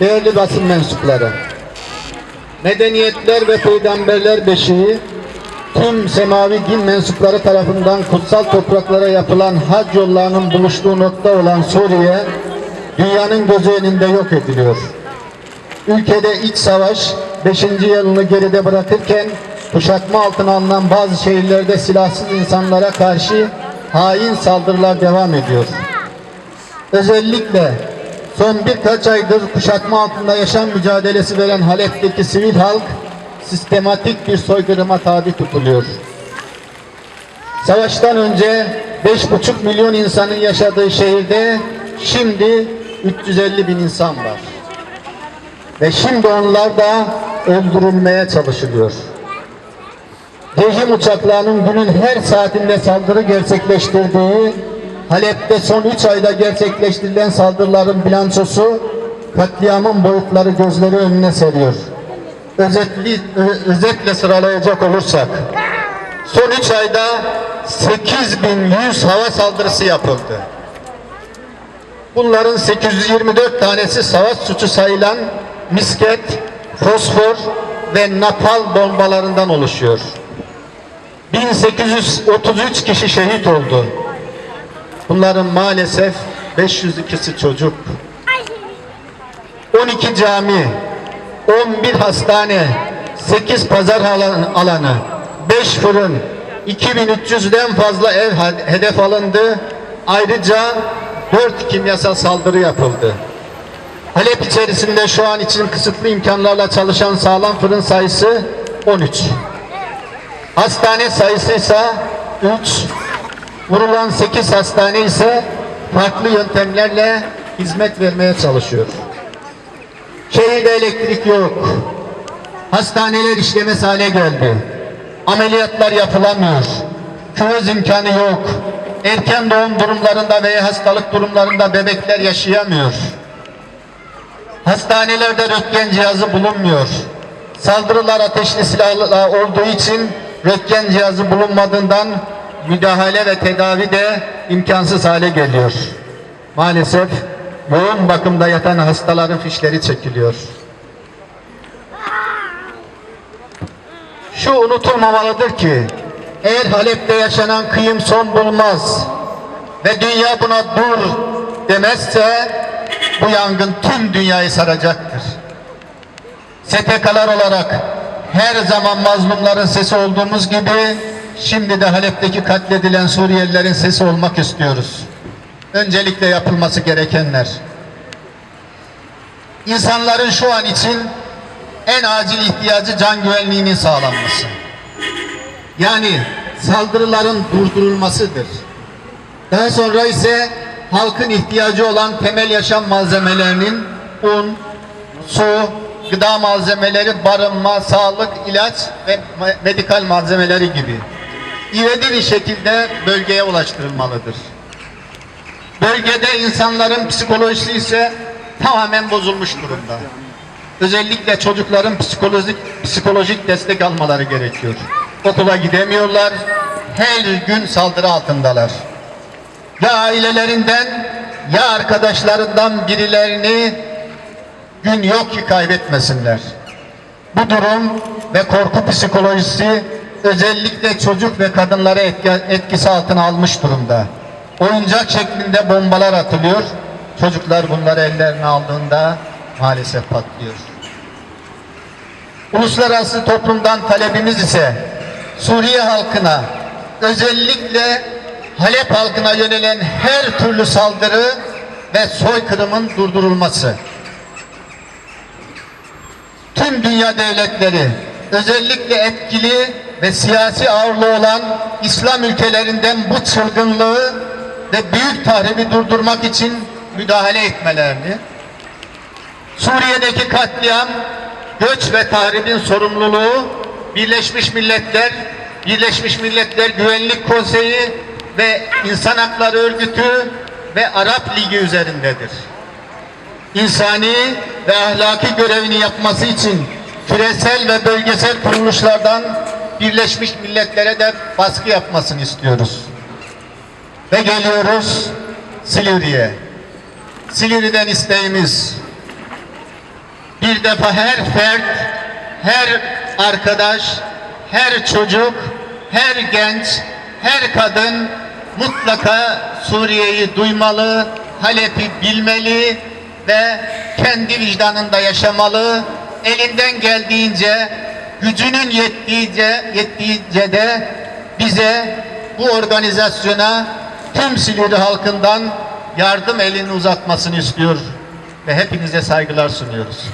Değerli basın mensupları, medeniyetler ve peygamberler beşiği tüm semavi din mensupları tarafından kutsal topraklara yapılan hac yollarının buluştuğu nokta olan Suriye, dünyanın gözü önünde yok ediliyor. Ülkede iç savaş 5. yılını geride bırakırken kuşatma altına alınan bazı şehirlerde silahsız insanlara karşı hain saldırılar devam ediyor. Özellikle son birkaç aydır kuşatma altında yaşam mücadelesi veren Halep'teki sivil halk sistematik bir soykırıma tabi tutuluyor. Savaştan önce 5,5 milyon insanın yaşadığı şehirde şimdi 350 bin insan var. Ve şimdi onlar da öldürülmeye çalışılıyor. Rejim uçaklarının günün her saatinde saldırı gerçekleştirdiği Halep'te son 3 ayda gerçekleştirilen saldırıların bilançosu katliamın boyutları gözleri önüne seriyor. Özetli, özetle sıralayacak olursak son 3 ayda 8100 hava saldırısı yapıldı. Bunların 824 tanesi savaş suçu sayılan misket, fosfor ve napal bombalarından oluşuyor. 1833 kişi şehit oldu. Bunların maalesef 502'si çocuk. 12 cami, 11 hastane, 8 pazar alan- alanı, 5 fırın, 2300'den fazla ev hedef alındı. Ayrıca 4 kimyasal saldırı yapıldı. Halep içerisinde şu an için kısıtlı imkanlarla çalışan sağlam fırın sayısı 13. Hastane sayısı ise 3. Vurulan 8 hastane ise farklı yöntemlerle hizmet vermeye çalışıyor. Şehirde elektrik yok. Hastaneler işlemez hale geldi. Ameliyatlar yapılamıyor. Küvez imkanı yok. Erken doğum durumlarında veya hastalık durumlarında bebekler yaşayamıyor. Hastanelerde röntgen cihazı bulunmuyor. Saldırılar ateşli silahla olduğu için röntgen cihazı bulunmadığından müdahale ve tedavi de imkansız hale geliyor. Maalesef yoğun bakımda yatan hastaların fişleri çekiliyor. Şu unutulmamalıdır ki eğer Halep'te yaşanan kıyım son bulmaz ve dünya buna dur demezse bu yangın tüm dünyayı saracaktır. STK'lar olarak her zaman mazlumların sesi olduğumuz gibi şimdi de Halep'teki katledilen Suriyelilerin sesi olmak istiyoruz. Öncelikle yapılması gerekenler. İnsanların şu an için en acil ihtiyacı can güvenliğinin sağlanması. Yani saldırıların durdurulmasıdır. Daha sonra ise halkın ihtiyacı olan temel yaşam malzemelerinin un, su, gıda malzemeleri, barınma, sağlık, ilaç ve me- medikal malzemeleri gibi ivedi şekilde bölgeye ulaştırılmalıdır. Bölgede insanların psikolojisi ise tamamen bozulmuş durumda. Özellikle çocukların psikolojik psikolojik destek almaları gerekiyor. Okula gidemiyorlar. Her gün saldırı altındalar. Ya ailelerinden ya arkadaşlarından birilerini gün yok ki kaybetmesinler. Bu durum ve korku psikolojisi özellikle çocuk ve kadınları etki- etkisi altına almış durumda. Oyuncak şeklinde bombalar atılıyor. Çocuklar bunları ellerine aldığında maalesef patlıyor. Uluslararası toplumdan talebimiz ise Suriye halkına özellikle Halep halkına yönelen her türlü saldırı ve soykırımın durdurulması. Tüm dünya devletleri özellikle etkili ve siyasi ağırlığı olan İslam ülkelerinden bu çılgınlığı ve büyük tahribi durdurmak için müdahale etmelerini, Suriye'deki katliam, göç ve tahribin sorumluluğu Birleşmiş Milletler, Birleşmiş Milletler Güvenlik Konseyi ve İnsan Hakları Örgütü ve Arap Ligi üzerindedir. İnsani ve ahlaki görevini yapması için küresel ve bölgesel kuruluşlardan Birleşmiş Milletler'e de baskı yapmasını istiyoruz. Ve geliyoruz Silivri'ye. Silivri'den isteğimiz bir defa her fert, her arkadaş, her çocuk, her genç, her kadın mutlaka Suriye'yi duymalı, Halep'i bilmeli ve kendi vicdanında yaşamalı. Elinden geldiğince, gücünün yettiğince, yettiğince de bize bu organizasyona tüm Silivri halkından yardım elini uzatmasını istiyor ve hepinize saygılar sunuyoruz.